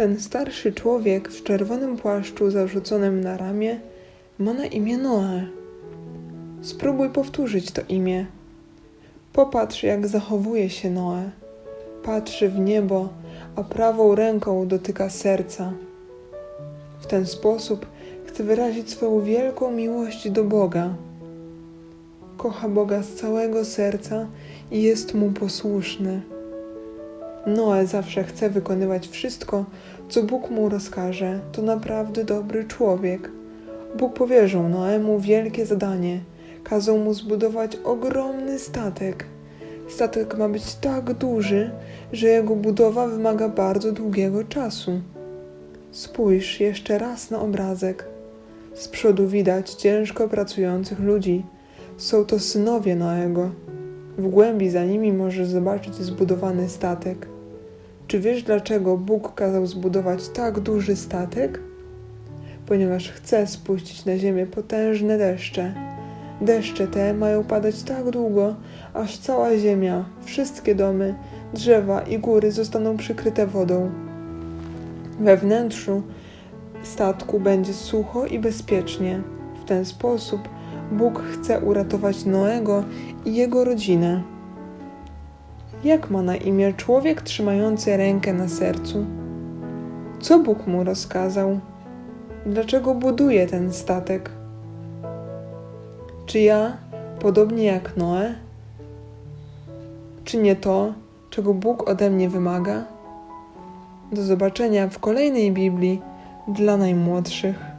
Ten starszy człowiek w czerwonym płaszczu zarzuconym na ramię ma na imię Noe. Spróbuj powtórzyć to imię. Popatrz, jak zachowuje się Noe. Patrzy w niebo, a prawą ręką dotyka serca. W ten sposób chce wyrazić swoją wielką miłość do Boga. Kocha Boga z całego serca i jest mu posłuszny. Noe zawsze chce wykonywać wszystko, co Bóg mu rozkaże. To naprawdę dobry człowiek. Bóg powierzył Noemu wielkie zadanie. Kazał mu zbudować ogromny statek. Statek ma być tak duży, że jego budowa wymaga bardzo długiego czasu. Spójrz jeszcze raz na obrazek. Z przodu widać ciężko pracujących ludzi. Są to synowie Noego. W głębi za nimi możesz zobaczyć zbudowany statek. Czy wiesz, dlaczego Bóg kazał zbudować tak duży statek? Ponieważ chce spuścić na ziemię potężne deszcze. Deszcze te mają padać tak długo, aż cała ziemia, wszystkie domy, drzewa i góry zostaną przykryte wodą. We wnętrzu statku będzie sucho i bezpiecznie. W ten sposób Bóg chce uratować Noego i jego rodzinę. Jak ma na imię człowiek trzymający rękę na sercu? Co Bóg mu rozkazał? Dlaczego buduje ten statek? Czy ja, podobnie jak Noe? Czy nie to, czego Bóg ode mnie wymaga? Do zobaczenia w kolejnej Biblii dla najmłodszych.